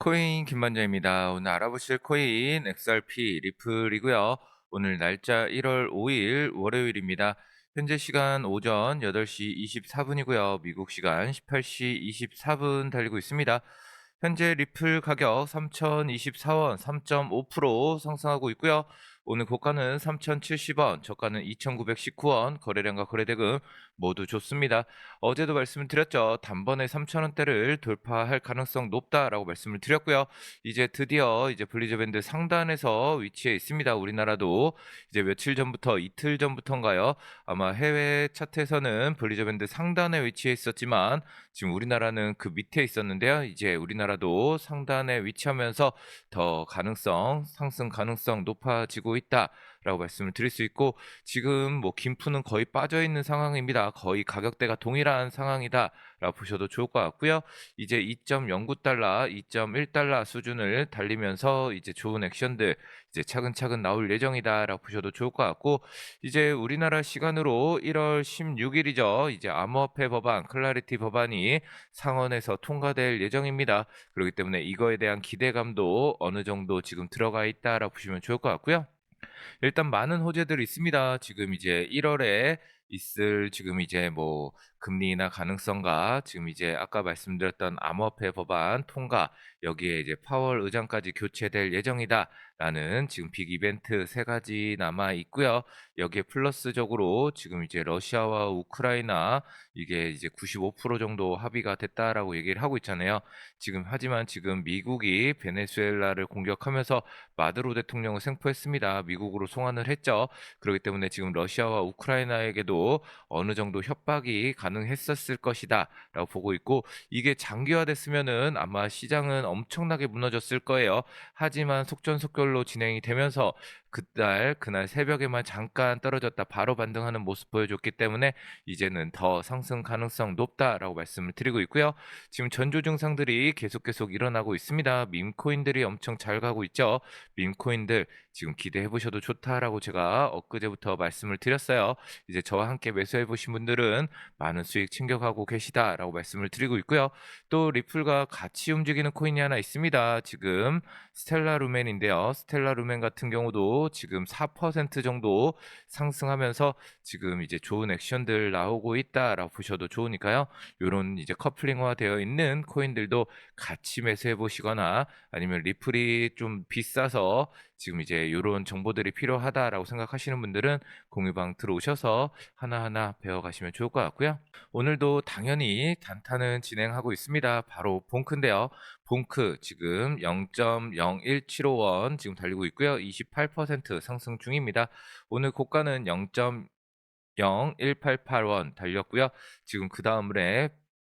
코인 김만자입니다. 오늘 알아보실 코인 XRP 리플이고요. 오늘 날짜 1월 5일 월요일입니다. 현재 시간 오전 8시 24분이고요. 미국 시간 18시 24분 달리고 있습니다. 현재 리플 가격 3,024원 3.5% 상승하고 있고요. 오늘 고가는 3,070원, 저가는 2,919원, 거래량과 거래대금 모두 좋습니다. 어제도 말씀을 드렸죠. 단번에 3,000원대를 돌파할 가능성 높다라고 말씀을 드렸고요. 이제 드디어 이제 블리즈밴드 상단에서 위치해 있습니다. 우리나라도 이제 며칠 전부터 이틀 전부터인가요? 아마 해외 차트에서는 블리즈밴드 상단에 위치해 있었지만 지금 우리나라는 그 밑에 있었는데요. 이제 우리나라도 상단에 위치하면서 더 가능성, 상승 가능성 높아지고 있다 라고 말씀을 드릴 수 있고 지금 뭐 김푸는 거의 빠져 있는 상황입니다. 거의 가격대가 동일한 상황이다 라고 보셔도 좋을 것 같고요. 이제 2.09달러, 2.1달러 수준을 달리면서 이제 좋은 액션들 이제 차근차근 나올 예정이다라고 보셔도 좋을 것 같고 이제 우리나라 시간으로 1월 16일이죠. 이제 암호화폐 법안, 클라리티 법안이 상원에서 통과될 예정입니다. 그렇기 때문에 이거에 대한 기대감도 어느 정도 지금 들어가 있다라고 보시면 좋을 것 같고요. 일단 많은 호재들이 있습니다. 지금 이제 1월에 있을 지금 이제 뭐 금리나 가능성과 지금 이제 아까 말씀드렸던 암호화폐 법안 통과 여기에 이제 파월 의장까지 교체될 예정이다라는 지금 빅 이벤트 세 가지 남아 있고요. 여기에 플러스적으로 지금 이제 러시아와 우크라이나 이게 이제 95% 정도 합의가 됐다라고 얘기를 하고 있잖아요. 지금 하지만 지금 미국이 베네수엘라를 공격하면서 마두로 대통령을 생포했습니다. 미국으로 송환을 했죠. 그렇기 때문에 지금 러시아와 우크라이나에게도 어느 정도 협박이 가 능했었을 것이다라고 보고 있고 이게 장기화됐으면은 아마 시장은 엄청나게 무너졌을 거예요. 하지만 속전속결로 진행이 되면서 그날 그날 새벽에만 잠깐 떨어졌다 바로 반등하는 모습 보여줬기 때문에 이제는 더 상승 가능성 높다라고 말씀을 드리고 있고요. 지금 전조 증상들이 계속 계속 일어나고 있습니다. 밈코인들이 엄청 잘 가고 있죠. 밈코인들 지금 기대해 보셔도 좋다라고 제가 엊그제부터 말씀을 드렸어요. 이제 저와 함께 매수해 보신 분들은 많은 수익 챙겨가고 계시다라고 말씀을 드리고 있고요. 또 리플과 같이 움직이는 코인이 하나 있습니다. 지금 스텔라 루멘인데요. 스텔라 루멘 같은 경우도 지금 4% 정도 상승하면서 지금 이제 좋은 액션들 나오고 있다라고 보셔도 좋으니까요. 요런 이제 커플링화 되어 있는 코인들도 같이 매수해 보시거나 아니면 리플이 좀 비싸서 지금 이제 요런 정보들이 필요하다라고 생각하시는 분들은 공유방 들어오셔서 하나하나 배워가시면 좋을 것 같고요. 오늘도 당연히 단타는 진행하고 있습니다. 바로 봉크인데요. 봉크 지금 0.0175원 지금 달리고 있고요. 28% 상승 중입니다. 오늘 고가는 0.0188원 달렸고요. 지금 그 다음에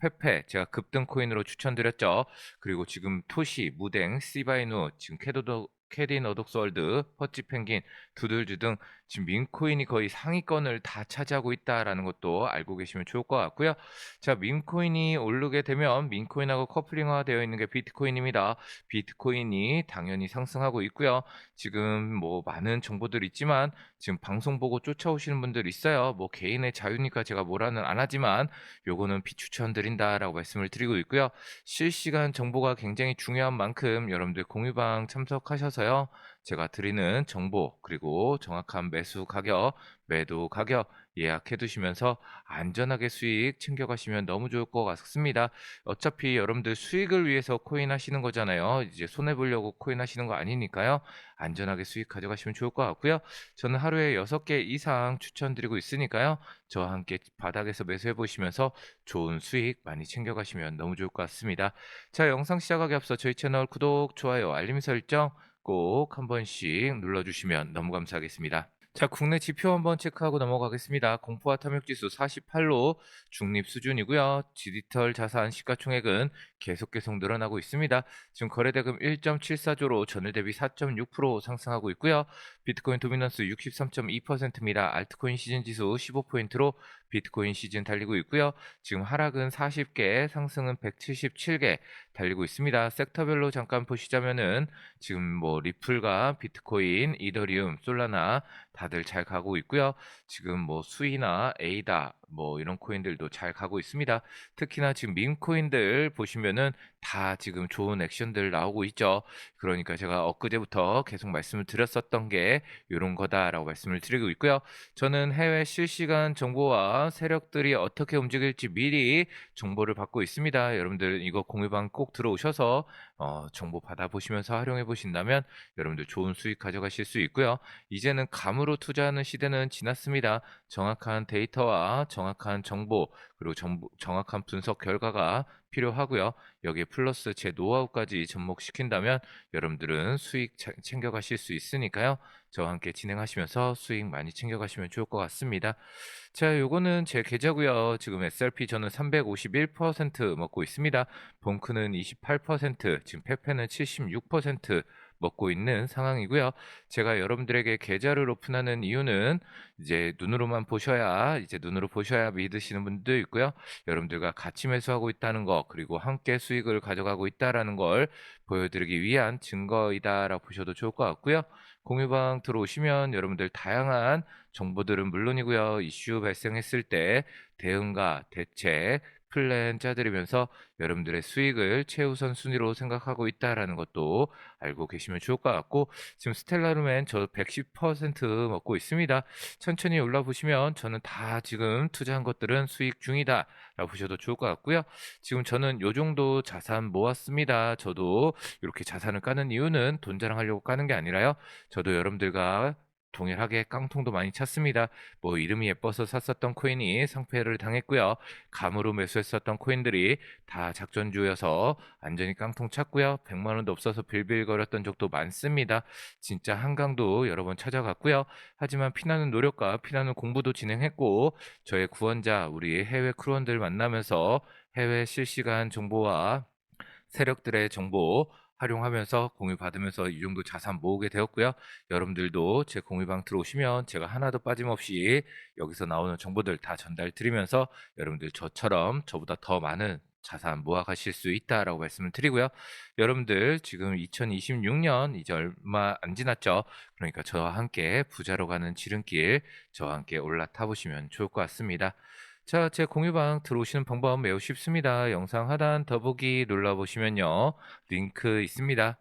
페페 제가 급등 코인으로 추천드렸죠. 그리고 지금 토시, 무댕, 시바이누, 지금 캐도도 캐딘 어독스월드, 퍼치 펭귄, 두들주 등 지금 민코인이 거의 상위권을 다 차지하고 있다라는 것도 알고 계시면 좋을 것 같고요. 자, 민코인이 오르게 되면 민코인하고 커플링화 되어 있는 게 비트코인입니다. 비트코인이 당연히 상승하고 있고요. 지금 뭐 많은 정보들 있지만 지금 방송 보고 쫓아오시는 분들 있어요. 뭐 개인의 자유니까 제가 뭐라는 안 하지만 요거는 비추천 드린다라고 말씀을 드리고 있고요. 실시간 정보가 굉장히 중요한 만큼 여러분들 공유방 참석하셔서요. 제가 드리는 정보 그리고 정확한 매수 가격, 매도 가격 예약해 두시면서 안전하게 수익 챙겨가시면 너무 좋을 것 같습니다. 어차피 여러분들 수익을 위해서 코인 하시는 거잖아요. 이제 손해 보려고 코인 하시는 거 아니니까요. 안전하게 수익 가져가시면 좋을 것 같고요. 저는 하루에 6개 이상 추천드리고 있으니까요. 저와 함께 바닥에서 매수해 보시면서 좋은 수익 많이 챙겨가시면 너무 좋을 것 같습니다. 자, 영상 시작하기 앞서 저희 채널 구독, 좋아요, 알림 설정 꼭 한 번씩 눌러주시면 너무 감사하겠습니다. 자, 국내 지표 한번 체크하고 넘어가겠습니다. 공포와 탐욕지수 48로 중립 수준이고요. 디지털 자산 시가총액은 계속 계속 늘어나고 있습니다. 지금 거래대금 1.74조로 전일 대비 4.6% 상승하고 있고요. 비트코인 도미넌스 63.2%입니다. 알트코인 시즌 지수 15포인트로 비트코인 시즌 달리고 있고요. 지금 하락은 40개, 상승은 177개 달리고 있습니다. 섹터별로 잠깐 보시자면은 지금 뭐 리플과 비트코인, 이더리움, 솔라나 다들 잘 가고 있고요. 지금 뭐 수이나 에이다 뭐 이런 코인들도 잘 가고 있습니다. 특히나 지금 밈 코인들 보시면은 다 지금 좋은 액션들 나오고 있죠. 그러니까 제가 엊그제부터 계속 말씀을 드렸었던 게 요런 거다라고 말씀을 드리고 있고요. 저는 해외 실시간 정보와 세력들이 어떻게 움직일지 미리 정보를 받고 있습니다. 여러분들 이거 공유방 꼭 들어오셔서 어, 정보 받아보시면서 활용해 보신다면 여러분들 좋은 수익 가져가실 수 있고요. 이제는 감으로 투자하는 시대는 지났습니다. 정확한 데이터와 정확한 정보 그리고 정보, 정확한 분석 결과가 필요하고요. 여기에 플러스 제 노하우까지 접목시킨다면 여러분들은 수익 차- 챙겨가실 수 있으니까요. 저와 함께 진행하시면서 수익 많이 챙겨가시면 좋을 것 같습니다. 자, 요거는 제 계좌고요. 지금 SRP 저는 351% 먹고 있습니다. 봉크는 28%, 지금 페페는 76% 먹고 있는 상황이고요. 제가 여러분들에게 계좌를 오픈하는 이유는 이제 눈으로만 보셔야 이제 눈으로 보셔야 믿으시는 분도 있고요. 여러분들과 같이 매수하고 있다는 거 그리고 함께 수익을 가져가고 있다라는 걸 보여드리기 위한 증거이다라고 보셔도 좋을 것 같고요. 공유방 들어오시면 여러분들 다양한 정보들은 물론이고요. 이슈 발생했을 때 대응과 대책 플랜 짜드리면서 여러분들의 수익을 최우선 순위로 생각하고 있다라는 것도 알고 계시면 좋을 것 같고 지금 스텔라루멘 저110% 먹고 있습니다. 천천히 올라 보시면 저는 다 지금 투자한 것들은 수익 중이다 라고 보셔도 좋을 것 같고요. 지금 저는 요 정도 자산 모았습니다. 저도 이렇게 자산을 까는 이유는 돈 자랑하려고 까는 게 아니라요. 저도 여러분들과 동일하게 깡통도 많이 찼습니다. 뭐 이름이 예뻐서 샀었던 코인이 상패를 당했고요. 감으로 매수했었던 코인들이 다 작전주여서 안전히 깡통 찼고요. 100만 원도 없어서 빌빌거렸던 적도 많습니다. 진짜 한강도 여러 번 찾아갔고요. 하지만 피나는 노력과 피나는 공부도 진행했고 저의 구원자 우리 해외 크루원들 만나면서 해외 실시간 정보와 세력들의 정보 활용하면서 공유 받으면서 이 정도 자산 모으게 되었고요. 여러분들도 제 공유방 들어오시면 제가 하나도 빠짐없이 여기서 나오는 정보들 다 전달 드리면서 여러분들 저처럼 저보다 더 많은 자산 모아 가실 수 있다라고 말씀을 드리고요. 여러분들 지금 2026년 이제 얼마 안 지났죠. 그러니까 저와 함께 부자로 가는 지름길 저와 함께 올라타 보시면 좋을 것 같습니다. 자, 제 공유방 들어오시는 방법 매우 쉽습니다. 영상 하단 더보기 눌러보시면요. 링크 있습니다.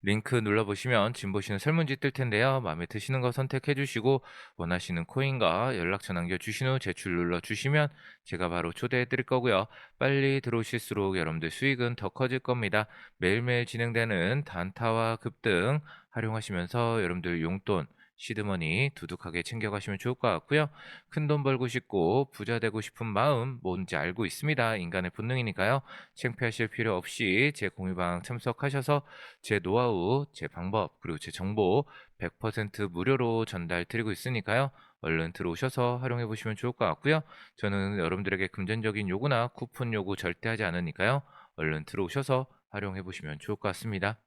링크 눌러보시면 지금 보시는 설문지 뜰 텐데요. 마음에 드시는 거 선택해 주시고 원하시는 코인과 연락처 남겨주신 후 제출 눌러주시면 제가 바로 초대해 드릴 거고요. 빨리 들어오실수록 여러분들 수익은 더 커질 겁니다. 매일매일 진행되는 단타와 급등 활용하시면서 여러분들 용돈 시드머니 두둑하게 챙겨가시면 좋을 것 같고요. 큰 돈 벌고 싶고 부자 되고 싶은 마음 뭔지 알고 있습니다. 인간의 본능이니까요. 창피하실 필요 없이 제 공유방 참석하셔서 제 노하우, 제 방법, 그리고 제 정보 100% 무료로 전달 드리고 있으니까요. 얼른 들어오셔서 활용해 보시면 좋을 것 같고요. 저는 여러분들에게 금전적인 요구나 쿠폰 요구 절대 하지 않으니까요. 얼른 들어오셔서 활용해 보시면 좋을 것 같습니다.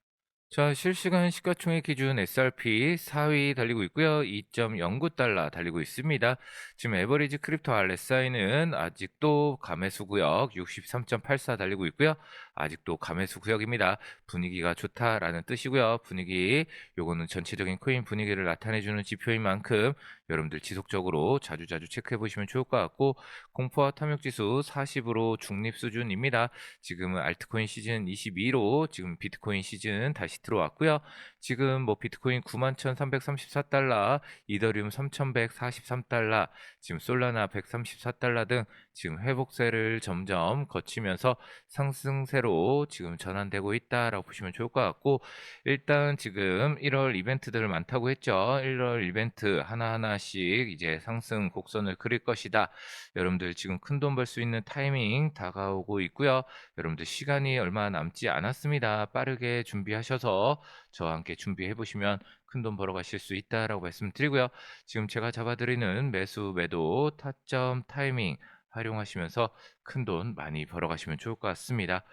자, 실시간 시가총액 기준 SRP 4위 달리고 있고요. 2.09달러 달리고 있습니다. 지금 에버리지 크립토 RSI는 아직도 감매수 구역 63.84 달리고 있고요. 아직도 감매수 구역입니다. 분위기가 좋다라는 뜻이고요. 분위기 요거는 전체적인 코인 분위기를 나타내 주는 지표인 만큼 여러분들 지속적으로 자주자주 체크해 보시면 좋을 것 같고 공포와 탐욕 지수 40으로 중립 수준입니다. 지금은 알트코인 시즌 22로 지금 비트코인 시즌 다시 들어왔고요. 지금 뭐 비트코인 91,334달러, 이더리움 3,143달러, 지금 솔라나 134달러 등 지금 회복세를 점점 거치면서 상승세로 지금 전환되고 있다라고 보시면 좋을 것 같고 일단 지금 1월 이벤트들 많다고 했죠. 1월 이벤트 하나하나씩 이제 상승 곡선을 그릴 것이다. 여러분들 지금 큰 돈 벌 수 있는 타이밍 다가오고 있고요. 여러분들 시간이 얼마 남지 않았습니다. 빠르게 준비하셔서 저와 함께 준비해 보시면 큰돈 벌어 가실 수 있다라고 말씀드리고요. 지금 제가 잡아드리는 매수 매도 타점 타이밍 활용하시면서 큰 돈 많이 벌어 가시면 좋을 것 같습니다.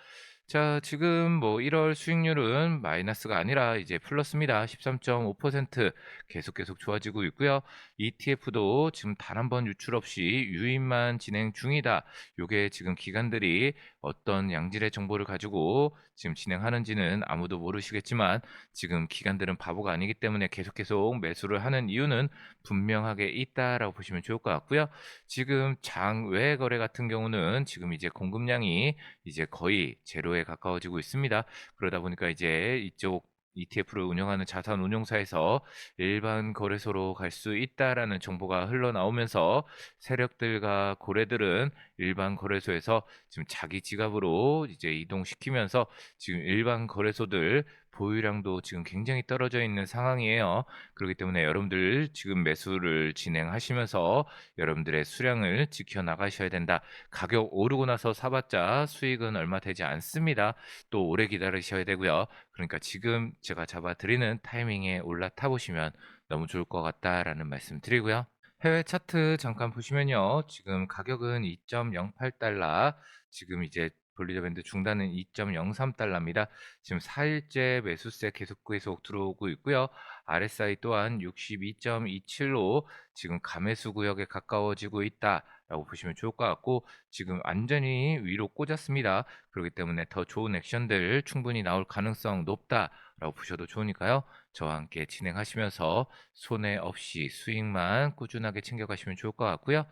자 지금 뭐 1월 수익률은 마이너스가 아니라 이제 플러스입니다. 13.5% 계속, 계속 좋아지고 있고요. ETF도 지금 단 한 번 유출 없이 유입만 진행 중이다. 요게 지금 기관들이 어떤 양질의 정보를 가지고 지금 진행하는지는 아무도 모르시겠지만 지금 기관들은 바보가 아니기 때문에 계속, 계속 매수를 하는 이유는 분명하게 있다라고 보시면 좋을 것 같고요. 지금 장외 거래 같은 경우는 지금 이제 공급량이 이제 거의 제로에 가까워지고 있습니다. 그러다 보니까 이제 이쪽 ETF를 운영하는 자산 운용사에서 일반 거래소로 갈 수 있다라는 정보가 흘러나오면서 세력들과 고래들은 일반 거래소에서 지금 자기 지갑으로 이제 이동시키면서 지금 일반 거래소들 보유량도 지금 굉장히 떨어져 있는 상황이에요. 그렇기 때문에 여러분들 지금 매수를 진행하시면서 여러분들의 수량을 지켜 나가셔야 된다. 가격 오르고 나서 사봤자 수익은 얼마 되지 않습니다. 또 오래 기다리셔야 되고요. 그러니까 지금 제가 잡아드리는 타이밍에 올라타 보시면 너무 좋을 것 같다라는 말씀 드리고요. 해외 차트 잠깐 보시면요. 지금 가격은 2.08달러, 지금 이제 볼리저 밴드 중단은 2.03달러입니다. 지금 4일째 매수세 계속 계속 들어오고 있고요. RSI 또한 62.27로 지금 감매수 구역에 가까워지고 있다 라고 보시면 좋을 것 같고 지금 완전히 위로 꽂았습니다. 그렇기 때문에 더 좋은 액션들 충분히 나올 가능성 높다라고 보셔도 좋으니까요. 저와 함께 진행하시면서 손해 없이 수익만 꾸준하게 챙겨가시면 좋을 것 같고요.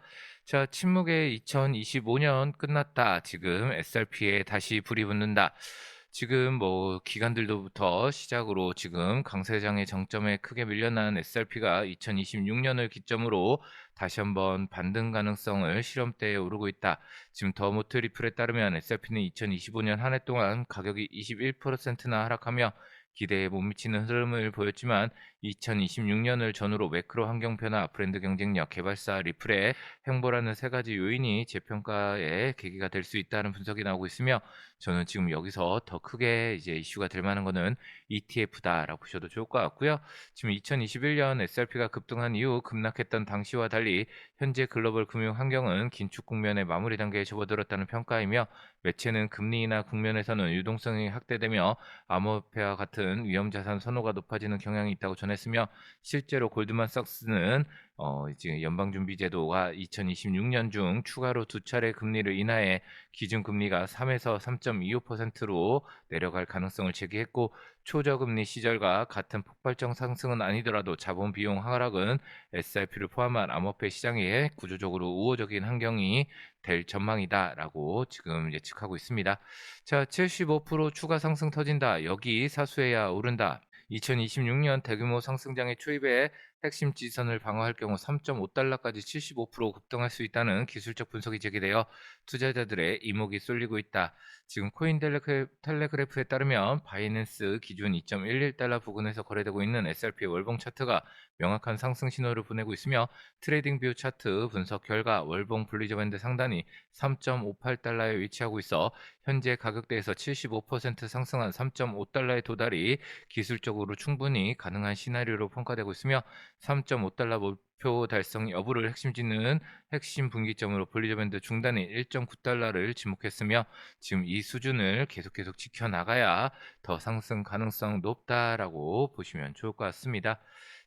자, 침묵의 2025년 끝났다. 지금 SRP에 다시 불이 붙는다. 지금 뭐 기관들로부터 시작으로 지금 강세장의 정점에 크게 밀려난 SRP가 2026년을 기점으로 다시 한번 반등 가능성을 시험대에 오르고 있다. 지금 더모트 리플에 따르면 SRP는 2025년 한 해 동안 가격이 21%나 하락하며 기대에 못 미치는 흐름을 보였지만 2026년을 전후로 매크로 환경 변화, 브랜드 경쟁력, 개발사 리플의 행보라는 세 가지 요인이 재평가의 계기가 될 수 있다는 분석이 나오고 있으며 저는 지금 여기서 더 크게 이제 이슈가 될 만한 거는 ETF다라고 보셔도 좋을 것 같고요. 지금 2021년 SRP가 급등한 이후 급락했던 당시와 달리 현재 글로벌 금융 환경은 긴축 국면의 마무리 단계에 접어들었다는 평가이며 매체는 금리나 국면에서는 유동성이 확대되며 암호화폐와 같은 위험 자산 선호가 높아지는 경향이 있다고 전했으며 실제로 골드만삭스는 어, 지금 연방준비제도가 2026년 중 추가로 두 차례 금리를 인하해 기준금리가 3에서 3.25%로 내려갈 가능성을 제기했고 초저금리 시절과 같은 폭발적 상승은 아니더라도 자본 비용 하락은 SRP를 포함한 암호화폐 시장에 구조적으로 우호적인 환경이 될 전망이다라고 지금 예측하고 있습니다. 자, 75% 추가 상승 터진다. 여기 사수해야 오른다. 2026년 대규모 상승장의 초입에 핵심 지선을 방어할 경우 3.5달러까지 75% 급등할 수 있다는 기술적 분석이 제기되어 투자자들의 이목이 쏠리고 있다. 지금 코인텔레그래프에 따르면 바이낸스 기준 2.11달러 부근에서 거래되고 있는 SRP 월봉 차트가 명확한 상승 신호를 보내고 있으며 트레이딩 뷰 차트 분석 결과 월봉 블리저 밴드 상단이 3.58달러에 위치하고 있어 현재 가격대에서 75% 상승한 3.5달러의 도달이 기술적으로 충분히 가능한 시나리오로 평가되고 있으며 3.5달러 목표 달성 여부를 핵심짓는 핵심 분기점으로 볼리저 밴드 중단인 1.9달러를 지목했으며 지금 이 수준을 계속 계속 지켜나가야 더 상승 가능성 높다라고 보시면 좋을 것 같습니다.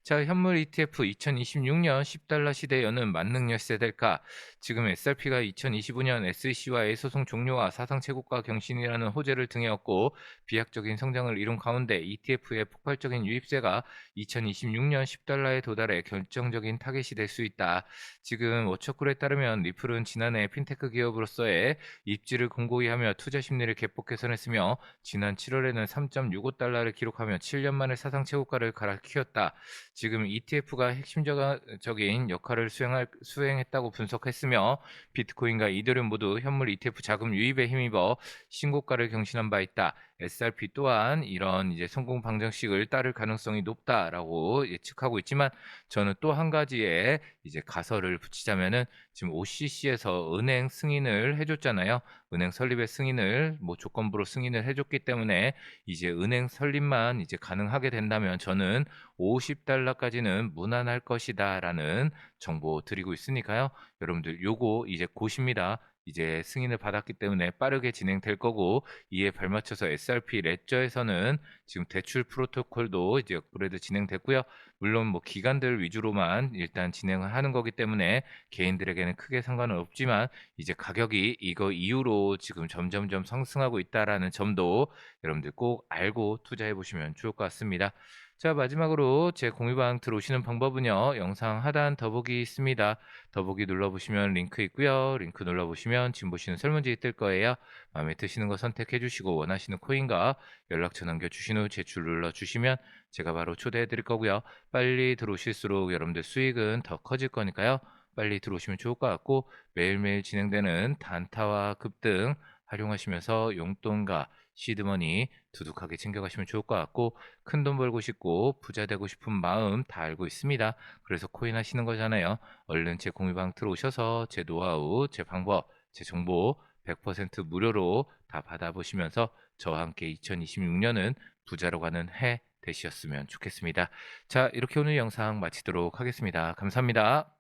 자, 현물 ETF 2026년 10달러 시대 여는 만능 열쇠 될까? 지금 SRP가 2025년 SEC와의 소송 종료와 사상 최고가 경신이라는 호재를 등에 얻고 비약적인 성장을 이룬 가운데 ETF의 폭발적인 유입세가 2026년 10달러에 도달해 결정적인 타겟이 될 수 있다. 지금 워처쿨에 따르면 리플은 지난해 핀테크 기업으로서의 입지를 공고히 하며 투자 심리를 개폭 개선했으며 지난 7월에는 3.65달러를 기록하며 7년 만에 사상 최고가를 갈아키웠다. 지금 ETF가 핵심적인 역할을 수행할, 수행했다고 분석했으며 비트코인과 이더리움 모두 현물 ETF 자금 유입에 힘입어 신고가를 경신한 바 있다. SRP 또한 이런 이제 성공 방정식을 따를 가능성이 높다라고 예측하고 있지만 저는 또 한 가지의 이제 가설을 붙이자면은 지금 OCC에서 은행 승인을 해줬잖아요. 은행 설립의 승인을 뭐 조건부로 승인을 해줬기 때문에 이제 은행 설립만 이제 가능하게 된다면 저는 50달러까지는 무난할 것이다라는 정보 드리고 있으니까요. 여러분들 요거 이제 고십니다. 이제 승인을 받았기 때문에 빠르게 진행될 거고 이에 발맞춰서 SRP 레저에서는 지금 대출 프로토콜도 이제 업그레이드 진행됐고요. 물론 뭐 기관들 위주로만 일단 진행을 하는 거기 때문에 개인들에게는 크게 상관은 없지만 이제 가격이 이거 이후로 지금 점점점 상승하고 있다라는 점도 여러분들 꼭 알고 투자해 보시면 좋을 것 같습니다. 자, 마지막으로 제 공유방 들어오시는 방법은요. 영상 하단 더보기 있습니다. 더보기 눌러보시면 링크 있고요. 링크 눌러보시면 지금 보시는 설문지 뜰 거예요. 마음에 드시는 거 선택해 주시고 원하시는 코인과 연락처 남겨주신 후 제출 눌러주시면 제가 바로 초대해 드릴 거고요. 빨리 들어오실수록 여러분들 수익은 더 커질 거니까요. 빨리 들어오시면 좋을 것 같고 매일매일 진행되는 단타와 급등 활용하시면서 용돈과 시드머니 두둑하게 챙겨가시면 좋을 것 같고 큰 돈 벌고 싶고 부자 되고 싶은 마음 다 알고 있습니다. 그래서 코인 하시는 거잖아요. 얼른 제 공유방 들어오셔서 제 노하우, 제 방법, 제 정보 100% 무료로 다 받아보시면서 저와 함께 2026년은 부자로 가는 해 되셨으면 좋겠습니다. 자, 이렇게 오늘 영상 마치도록 하겠습니다. 감사합니다.